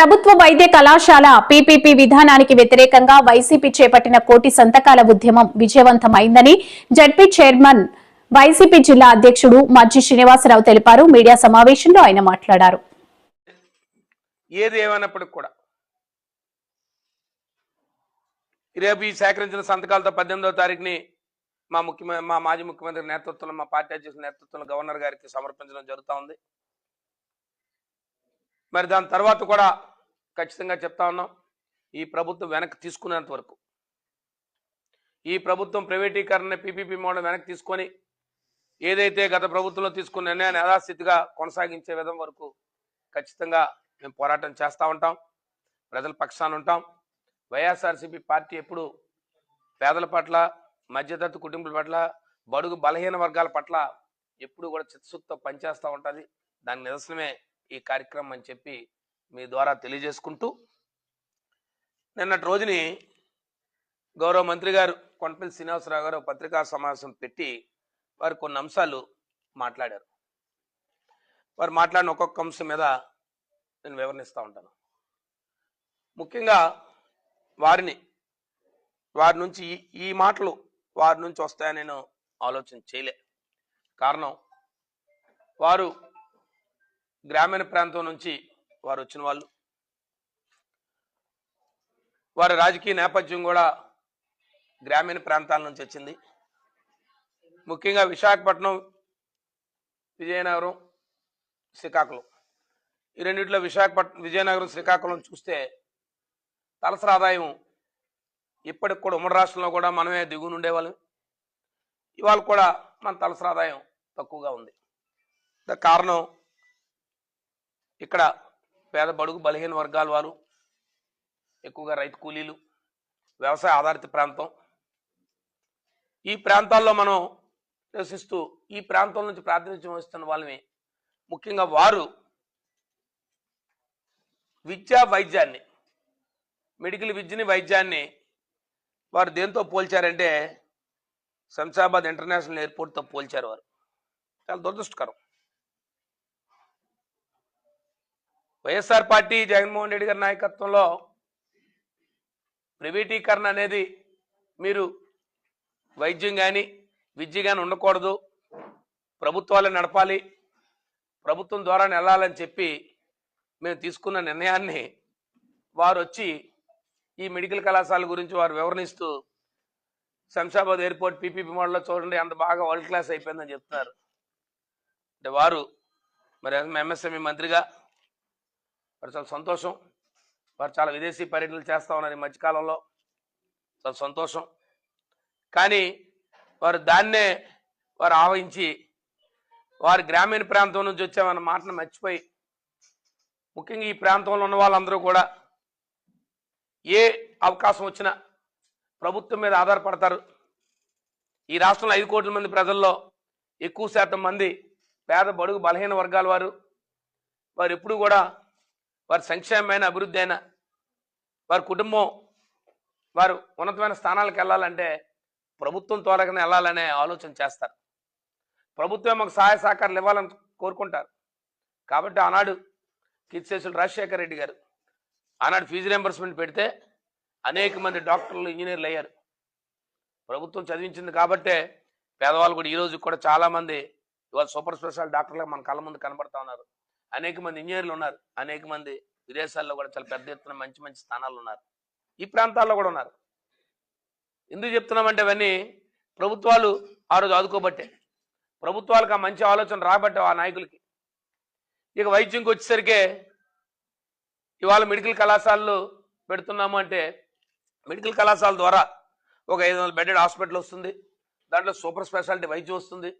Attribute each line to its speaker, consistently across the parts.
Speaker 1: ప్రభుత్వ వైద్య కళాశాల పీపీపీ విధానానికి వ్యతిరేకంగా వైసీపీ చేపట్టిన కోటి సంతకాల ఉద్యమం విజయవంతమైందని జడ్పీ చైర్మన్ వైసీపీ జిల్లా అధ్యక్షుడు మజ్జి శ్రీనివాసరావు తెలిపారు. మీడియా సమావేశంలో ఆయన మాట్లాడారు.
Speaker 2: ఏది కూడా రేపు ఈ సేకరించిన సంతకాలతో పద్దెనిమిదవ తారీఖుని మా ముఖ్యమంత్రి మా మాజీ ముఖ్యమంత్రి నేతృత్వంలో మా పార్టీ అధ్యక్షుల నేతృత్వంలో గవర్నర్ గారికి సమర్పించడం జరుగుతూ ఉంది. మరి దాని తర్వాత కూడా ఖచ్చితంగా చెప్తా ఉన్నాం. ఈ ప్రభుత్వం వెనక్కి తీసుకునేంత వరకు. ఈ ప్రభుత్వం ప్రైవేటీకరణ పీపీపీ మోడల్ వెనక్కి తీసుకొని ఏదైతే గత ప్రభుత్వంలో తీసుకున్న నిర్ణయాన్ని యథాస్థితిగా కొనసాగించే విధం వరకు ఖచ్చితంగా మేము పోరాటం చేస్తూ ఉంటాం. ప్రజల పక్షాన ఉంటాం. వైఎస్ఆర్సీపీ పార్టీ ఎప్పుడు పేదల పట్ల మధ్యతరగతి కుటుంబాల పట్ల బడుగు బలహీన వర్గాల పట్ల ఎప్పుడు కూడా చిత్తశుద్ధితో పనిచేస్తూ ఉంటుంది. దాని నిదర్శనమే ఈ కార్యక్రమం అని చెప్పి మీ ద్వారా తెలియజేసుకుంటూ నిన్నటి రోజుని గౌరవ మంత్రి గారు కొండపల్లి శ్రీనివాసరావు గారు పత్రికా సమావేశం పెట్టి వారు కొన్ని అంశాలు మాట్లాడారు. వారు మాట్లాడిన ఒక్కొక్క అంశం మీద నేను వివరణిస్తూ ఉంటాను. ముఖ్యంగా వారిని వారి నుంచి ఈ- ఈ మాటలు వారి నుంచి వస్తాయని నేను ఆలోచన చేయలే. కారణం వారు గ్రామీణ ప్రాంతం నుంచి వారు వచ్చిన వాళ్ళు. వారి రాజకీయ నేపథ్యం కూడా గ్రామీణ ప్రాంతాల నుంచి వచ్చింది. ముఖ్యంగా విశాఖపట్నం విజయనగరం శ్రీకాకుళం. ఈ రెండింటిలో విశాఖపట్నం విజయనగరం శ్రీకాకుళం చూస్తే తలసరి ఆదాయం ఇప్పటికి కూడా ఉమ్మడి రాష్ట్రంలో కూడా మనమే దిగుని ఉండేవాళ్ళం. ఇవాళ కూడా మన తలసరి ఆదాయం తక్కువగా ఉంది. దానికి కారణం ఇక్కడ పేద బడుగు బలహీన వర్గాల వారు ఎక్కువగా రైతు కూలీలు వ్యవసాయ ఆధారిత ప్రాంతం. ఈ ప్రాంతాల్లో మనం నివసిస్తూ ఈ ప్రాంతం నుంచి ప్రాతినిధ్యం వహిస్తున్న వాళ్ళని ముఖ్యంగా వారు విద్యా వైద్యాన్ని మెడికల్ విద్యని వైద్యాన్ని వారు దేంతో పోల్చారంటే శంషాబాద్ ఇంటర్నేషనల్ ఎయిర్పోర్ట్తో పోల్చారు వారు. చాలా దురదృష్టకరం. వైఎస్ఆర్ పార్టీ జగన్మోహన్ రెడ్డి గారి నాయకత్వంలో ప్రైవేటీకరణ అనేది మీరు వైద్యం కానీ విద్య కానీ ఉండకూడదు. ప్రభుత్వాలే నడపాలి. ప్రభుత్వం ద్వారా వెళ్ళాలని చెప్పి మేము తీసుకున్న నిర్ణయాన్ని వారు వచ్చి ఈ మెడికల్ కళాశాల గురించి వారు వివరణిస్తూ శంషాబాద్ ఎయిర్పోర్ట్ పీపీపీ మోడల్లో చూడండి అంత బాగా వరల్డ్ క్లాస్ అయిపోయిందని చెప్తున్నారు అంటే వారు మరి ఎంఎస్ఎంఈ మంత్రిగా వారు చాలా సంతోషం. వారు చాలా విదేశీ పర్యటనలు చేస్తూ ఉన్నారు ఈ మధ్యకాలంలో. చాలా సంతోషం. కానీ వారు దాన్నే వారు ఆవహించి వారి గ్రామీణ ప్రాంతం నుంచి వచ్చామన్న మాటను మర్చిపోయి ముఖ్యంగా ఈ ప్రాంతంలో ఉన్న వాళ్ళందరూ కూడా ఏ అవకాశం వచ్చినా ప్రభుత్వం మీద ఆధారపడతారు. ఈ రాష్ట్రంలో ఐదు కోట్ల మంది ప్రజల్లో ఎక్కువ శాతం మంది పేద బడుగు బలహీన వర్గాల వారు. వారు ఎప్పుడు కూడా వారి సంక్షేమమైన అభివృద్ధి అయినా వారి కుటుంబం వారు ఉన్నతమైన స్థానాలకు వెళ్ళాలంటే ప్రభుత్వం త్వరగానే వెళ్ళాలనే ఆలోచన చేస్తారు. ప్రభుత్వం మాకు సహాయ సహకారాలు ఇవ్వాలని కోరుకుంటారు. కాబట్టి ఆనాడు కీర్తిశేషులు రాజశేఖర రెడ్డి గారు ఆనాడు ఫీజు రియంబర్స్మెంట్ పెడితే అనేక మంది డాక్టర్లు ఇంజనీర్లు అయ్యారు. ప్రభుత్వం చదివించింది కాబట్టే పేదవాళ్ళు కూడా ఈ రోజు కూడా చాలామంది ఇవాళ సూపర్ స్పెషాలిటీ డాక్టర్లు మన కళ్ళ ముందు కనబడతా ఉన్నారు. అనేక మంది ఇంజనీర్లు ఉన్నారు అనేక మంది విదేశాల్లో కూడా చాలా పెద్ద ఎత్తున మంచి మంచి స్థానాలు ఉన్నారు. ఈ ప్రాంతాల్లో కూడా ఉన్నారు. ఎందుకు చెప్తున్నామంటే అవన్నీ ప్రభుత్వాలు ఆ రోజు ఆదుకోబట్టే. ప్రభుత్వాలకు ఆ మంచి ఆలోచన రాబట్టే ఆ నాయకులకి. ఇక వైద్యంకి వచ్చేసరికి ఇవాళ మెడికల్ కళాశాలలు పెడుతున్నాము అంటే మెడికల్ కళాశాల ద్వారా ఒక ఐదు వందల బెడెడ్ హాస్పిటల్ వస్తుంది. దాంట్లో సూపర్ స్పెషాలిటీ వైద్యం వస్తుంది.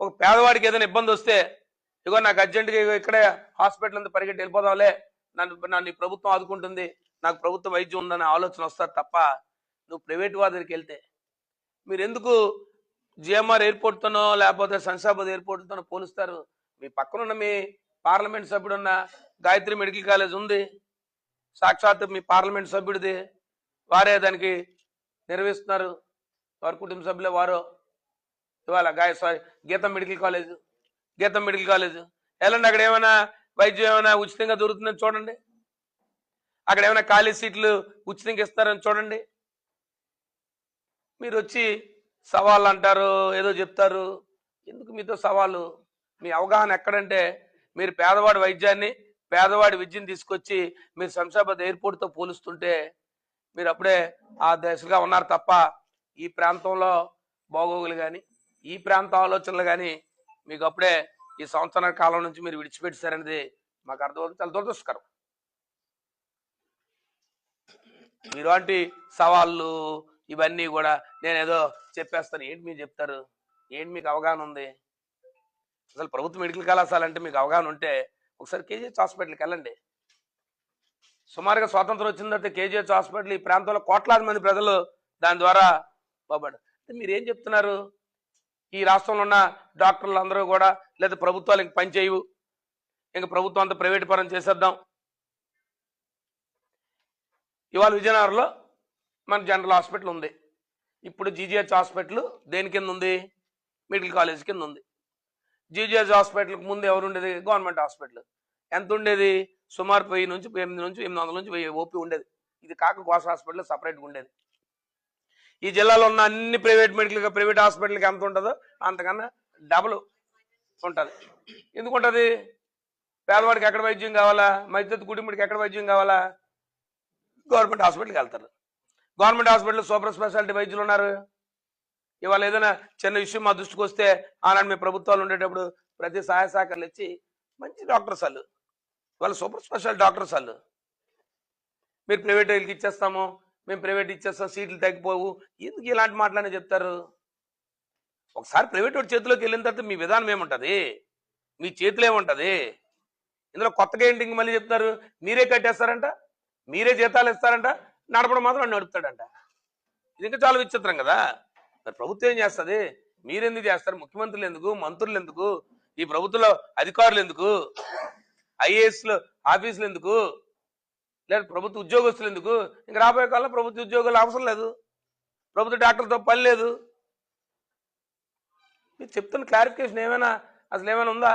Speaker 2: ఒక పేదవాడికి ఏదైనా ఇబ్బంది వస్తే ఇగో నాకు అర్జెంటుగా ఇగో ఇక్కడే హాస్పిటల్ అంతా పరిగెట్టి వెళ్ళిపోదాంలే. నన్ను నన్ను ప్రభుత్వం ఆదుకుంటుంది. నాకు ప్రభుత్వ వైద్యం ఉందనే ఆలోచన వస్తారు తప్ప నువ్వు ప్రైవేట్ వారి దగ్గరికి వెళ్తే. మీరు ఎందుకు జిఎంఆర్ ఎయిర్పోర్ట్తోనో లేకపోతే శంషాబాద్ ఎయిర్పోర్ట్తోనో పోలుస్తారు? మీ పక్కనున్న మీ పార్లమెంట్ సభ్యుడున్న గాయత్రి మెడికల్ కాలేజ్ ఉంది. సాక్షాత్ మీ పార్లమెంట్ సభ్యుడిది. వారే దానికి నిర్వహిస్తున్నారు. వారి కుటుంబ సభ్యులే వారు. ఇవాళ గాయ sorry GITAM medical college GITAM medical college. ఎలాంటి అక్కడ ఏమైనా వైద్యం ఏమైనా ఉచితంగా దొరుకుతుందని చూడండి. అక్కడ ఏమైనా ఖాళీ సీట్లు ఉచితంగా ఇస్తారని చూడండి. మీరు వచ్చి సవాళ్ళు అంటారు ఏదో చెప్తారు. ఎందుకు మీతో సవాలు మీ అవగాహన ఎక్కడంటే మీరు పేదవాడి వైద్యాన్ని పేదవాడి విద్యను తీసుకొచ్చి మీరు శంషాబాద్ ఎయిర్పోర్ట్తో పోలుస్తుంటే మీరు అప్పుడే ఆ దశగా ఉన్నారు తప్ప ఈ ప్రాంతంలో బాగోగులు కానీ ఈ ప్రాంత ఆలోచనలు కానీ మీకు అప్పుడే ఈ సంవత్సరాల కాలం నుంచి మీరు విడిచిపెట్టారనేది మాకు అర్థమవుతుంది. చాలా దురదృష్టకరం. ఇలాంటి సవాళ్ళు ఇవన్నీ కూడా నేను ఏదో చెప్పేస్తాను. ఏంటి మీరు చెప్తారు? ఏంటి మీకు అవగాహన ఉంది? అసలు ప్రభుత్వ మెడికల్ కళాశాల అంటే మీకు అవగాహన ఉంటే ఒకసారి కేజీహెచ్ హాస్పిటల్కి వెళ్ళండి. సుమారుగా స్వాతంత్రం వచ్చిన తర్వాత కేజీహెచ్ హాస్పిటల్ ఈ ప్రాంతంలో కోట్లాది మంది ప్రజలు దాని ద్వారా బాబాడు మీరు ఏం చెప్తున్నారు? ఈ రాష్ట్రంలో ఉన్న డాక్టర్లు అందరూ కూడా లేదా ప్రభుత్వాలు ఇంక పని చేయవు. ఇంక ప్రభుత్వం అంతా ప్రైవేట్ పరం చేసేద్దాం. ఇవాళ విజయనగరంలో మన జనరల్ హాస్పిటల్ ఉంది. ఇప్పుడు జీజీహెచ్ హాస్పిటల్ దేని కింద ఉంది? మెడికల్ కాలేజ్ కింద ఉంది. జీజీహెచ్ హాస్పిటల్కి ముందు ఎవరు ఉండేది? Government hospital. ఎంత ఉండేది? సుమారు వెయ్యి నుంచి ఎనిమిది నుంచి ఎనిమిది వందల నుంచి వెయ్యి ఓపీ ఉండేది. ఇది కాక కోస హాస్పిటల్ సపరేట్గా ఉండేది. ఈ జిల్లాలో ఉన్న అన్ని ప్రైవేట్ మెడికల్ ప్రైవేట్ హాస్పిటల్కి ఎంత ఉంటుందో అంతకన్నా డబుల్ ఉంటుంది. ఎందుకు ఉంటుంది పేదవాడికి ఎక్కడ వైద్యం కావాలా? మధ్యతరగతి కుటుంబడికి ఎక్కడ వైద్యం కావాలా? గవర్నమెంట్ హాస్పిటల్కి వెళ్తారు. గవర్నమెంట్ హాస్పిటల్ సూపర్ స్పెషాలిటీ వైద్యులు ఉన్నారు. ఇవాళ ఏదైనా చిన్న విషయం మా దృష్టికి వస్తే ఆనాడు మీ ప్రభుత్వాలు ఉండేటప్పుడు ప్రతి సహాయ సహకారాలు ఇచ్చి మంచి డాక్టర్స్ వాళ్ళు. ఇవాళ సూపర్ స్పెషల్ డాక్టర్స్ వాళ్ళు. మీరు ప్రైవేట్ వాళ్ళకి ఇచ్చేస్తాము. మేము ప్రైవేట్ ఇచ్చేస్తాం సీట్లు తగ్గిపోవు. ఎందుకు ఇలాంటి మాటలనే చెప్తారు? ఒకసారి ప్రైవేట్ వాడి చేతిలోకి వెళ్ళిన తర్వాత మీ విధానం ఏముంటుంది? మీ చేతిలో ఏముంటుంది? ఇందులో కొత్తగా ఏంటి ఇంక మళ్ళీ చెప్తారు మీరే కట్టేస్తారంట? మీరే జీతాలు ఇస్తారంట? నడపడం మాత్రం నడుపుతాడంట. ఇది ఇంకా చాలా విచిత్రం కదా. మరి ప్రభుత్వం ఏం చేస్తుంది? మీరెందుకు చేస్తారు? ముఖ్యమంత్రులు ఎందుకు? మంత్రులు ఎందుకు? ఈ ప్రభుత్వంలో అధికారులు ఎందుకు? ఐఏఎస్లు ఆఫీసులు ఎందుకు? లేదా ప్రభుత్వ ఉద్యోగస్తులు ఎందుకు? ఇంక రాబోయే కాలంలో ప్రభుత్వ ఉద్యోగాలు అవసరం లేదు. ప్రభుత్వ డాక్టర్తో పని లేదు. మీరు చెప్తున్న క్లారిఫికేషన్ ఏమైనా అసలు ఏమైనా ఉందా?